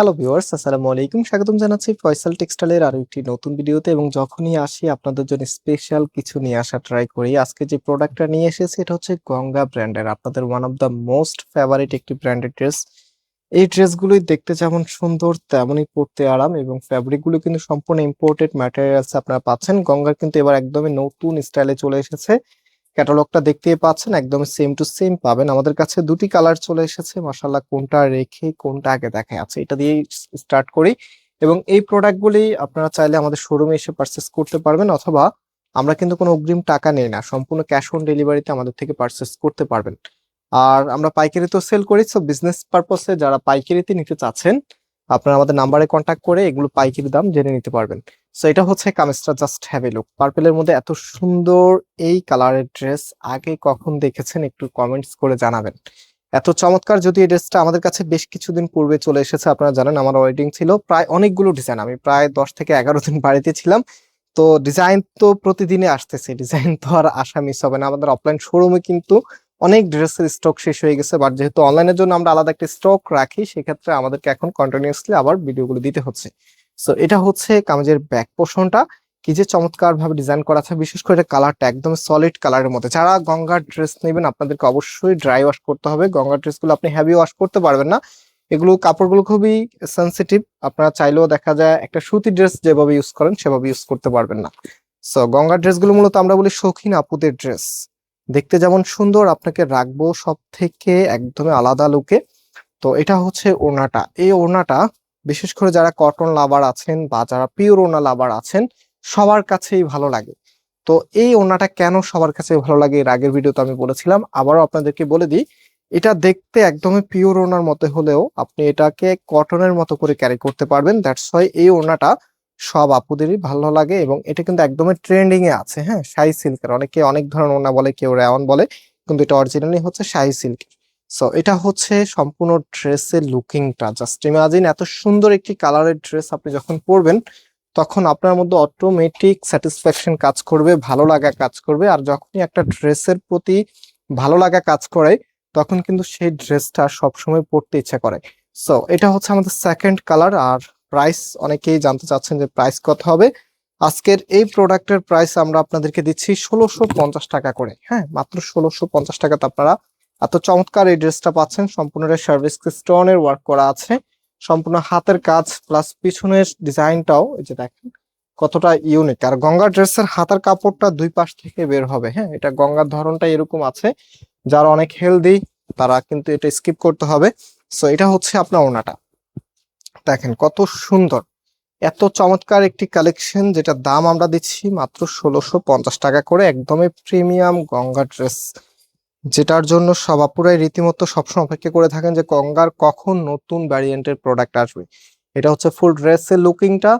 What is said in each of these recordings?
Hello viewers আসসালামু আলাইকুম। স্বাগতম জানাচ্ছি ফয়সাল টেক্সটাইলের আরও একটি নতুন ভিডিওতে এবং যখনই আসি আপনাদের জন্য স্পেশাল কিছু নিয়ে আসা ট্রাই করি। আজকে যে প্রোডাক্টটা নিয়ে এসেছি এটা হচ্ছে গঙ্গা ব্র্যান্ডের আপনাদের one of the most favourite একটি ব্র্যান্ডেড ড্রেস এই ড্রেসগুলোই দেখতে যেমন সুন্দর, তেমনই পরতে আরাম এবং ফ্যাব্রিকগুলো কিন্তু সম্পূর্ণ ইম্পোর্টেড ম্যাটেরিয়ালস আপনারা পাচ্ছেন। গঙ্গার কিন্তু এবার একদমই নতুন স্টাইলে চলে এসেছে। ক্যাটালগটা দেখতে পাচ্ছেন, একদম সেম টু সেম পাবেন। আমাদের কাছে দুটি কালার চলে এসেছে মাসাল্লাহ কোনটা রেখে কোনটা আগে দেখা আছে। এটা দিয়ে স্টার্ট করি এবং এই প্রোডাক্টগুলি আপনারা চাইলে আমাদের শোরুমে এসে পারচেস করতে পারবেন অথবা আমরা কিন্তু কোনো অগ্রিম টাকা নেই না, সম্পূর্ণ ক্যাশ অন ডেলিভারিতে আমাদের থেকে পারচেস করতে পারবেন। আর আমরা পাইকারি তো সেল করি সো বিজনেস পারপসে যারা পাইকারিতে নিতে চাচ্ছেন আপনারা আমাদের নাম্বারে কন্ট্যাক্ট করে এগুলো পাইকারি দাম জেনে নিতে পারবেন। সো এটা হচ্ছে কামিজটা জাস্ট হ্যাভ এ লুক পার্পেলের মধ্যে এত সুন্দর এই কালারের ড্রেস আগে কখন দেখেছেন একটু কমেন্টস করে জানাবেন। এত চমৎকার যদি এই ড্রেসটা আমাদের কাছে বেশ কিছুদিন পূর্বে চলে এসেছে, আপনারা জানেন আমার ওয়েডিং ছিল। প্রায় অনেকগুলো ডিজাইন আমি প্রায় দশ থেকে এগারো দিন বাড়িতে ছিলাম। তো ডিজাইন তো প্রতিদিনই আসতেছে ডিজাইন তো আর আসা মিস হবে না। আমাদের অফলাইন শোরুমে কিন্তু অনেক ড্রেসের স্টক শেষ হয়ে গেছে বাট যেহেতু অনলাইনের জন্য আমরা আলাদা একটা স্টক রাখি, সেক্ষেত্রে আমাদেরকে এখন কন্টিনিউসলি আবার ভিডিওগুলো দিতে হচ্ছে। সো এটা হচ্ছে কামিজের ব্যাক পোর্শনটা কি যে চমৎকার ভাবে ডিজাইন করা আছে, বিশেষ করে কালারটা একদম সলিড কালারের মধ্যে। যারা গঙ্গার ড্রেস নেবেন, আপনাদেরকে অবশ্যই ড্রাই ওয়াশ করতে হবে। গঙ্গার ড্রেসগুলো আপনি হ্যাভি ওয়াশ করতে পারবেন না। এগুলো কাপড়গুলো খুবই সেন্সিটিভ আপনারা চাইলেও দেখা যায় একটা সুতি ড্রেস যেভাবে ইউজ করেন, সেভাবে ইউজ করতে পারবেন না। সো গঙ্গার ড্রেসগুলো মূলত আমরা বলি শৌখিন আপুদের ড্রেস দেখতে যেমন সুন্দর, আপনাকে রাখব সব থেকে একদমই আলাদা লুকে তো এটা হচ্ছে ওড়নাটা। এই ওড়নাটা বিশেষ করে যারা কটন লাভার আছেন বা যারা পিওর ওড়না লাভার আছেন, সবার কাছেই ভালো লাগে। তো এই ওড়নাটা কেন সবার কাছে ভালো লাগে? এর আগের ভিডিওতে আমি বলেছিলাম, আবারও আপনাদেরকে বলে দিই, এটা দেখতে একদমই পিওর ওনার মতো হলেও আপনি এটাকে কটনের মতো করে ক্যারি করতে পারবেন। দ্যাটস ওয়াই এই ওড়নাটা সব আপুদেরই ভালো লাগে এবং এটা কিন্তু একদমই ট্রেন্ডিং এ আছে হ্যাঁ? শাহি সিল্কের। অনেকে অনেক ধরনের ওনা বলে, কেউ রেওয়ান বলে, কিন্তু এটা অরিজিনালি হচ্ছে শাহি সিল্কের। সো এটা হচ্ছে সম্পূর্ণ ড্রেসের লুকিংটা জাস্ট ইমাজিন এত সুন্দর একটি কালারের ড্রেস আপনি যখন পরবেন, তখন আপনার মধ্যে অটোমেটিক স্যাটিসফ্যাকশন কাজ করবে, ভালো লাগা কাজ করবে। আর যখনই একটা ড্রেসের প্রতি ভালো লাগা কাজ করে, তখন কিন্তু সেই ড্রেসটা সবসময় পরতে ইচ্ছা করে। সো এটা হচ্ছে আমাদের সেকেন্ড কালার আর প্রাইস অনেকেই জানতে চাচ্ছেন যে প্রাইস কত হবে। আজকের এই প্রোডাক্টের প্রাইস আমরা আপনাদেরকে দিচ্ছি ষোলোশো পঞ্চাশ টাকা করে। হ্যাঁ মাত্র ষোলোশো পঞ্চাশ টাকাতে আপনারা এত চমৎকার এই ড্রেসটা পাচ্ছেন। সম্পূর্ণ সার্ভিস স্টোনের ওয়ার্ক করা আছে। সম্পূর্ণ হাতের কাজ প্লাস পিছনের ডিজাইনটাও এই যে দেখেন, কতটা ইউনিক আর গঙ্গার ড্রেসের হাতের কাপড়টা দুই পাশ থেকে বের হবে। হ্যাঁ এটা গঙ্গার ধরনটা এরকম আছে। যারা অনেক হেলদি তারা কিন্তু এটা স্কিপ করতে হবে। সো এটা হচ্ছে আপনার ওনাটা। দেখেন কত সুন্দর। এত চমৎকার একটি কালেকশন যেটা দাম আমরা দিচ্ছি মাত্র ষোলোশো পঞ্চাশ টাকা করে, একদমই প্রিমিয়াম গঙ্গা ড্রেস যেটার জন্য সব আপুরাই রীতিমতো সবসময় অপেক্ষা করে থাকেন যে গঙ্গার কখন নতুন ভ্যারিয়েন্টের প্রোডাক্ট আসবে। এটা হচ্ছে ফুল ড্রেসের লুকিংটা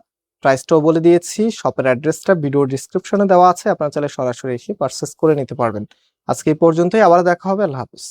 প্রাইসটাও বলে দিয়েছি শপের অ্যাড্রেসটা ভিডিও ডিসক্রিপশনে দেওয়া আছে, আপনারা চাইলে সরাসরি এসে পারচেস করে নিতে পারবেন। আজকে এই পর্যন্তই আবার দেখা হবে, আল্লাহ হাফিজ।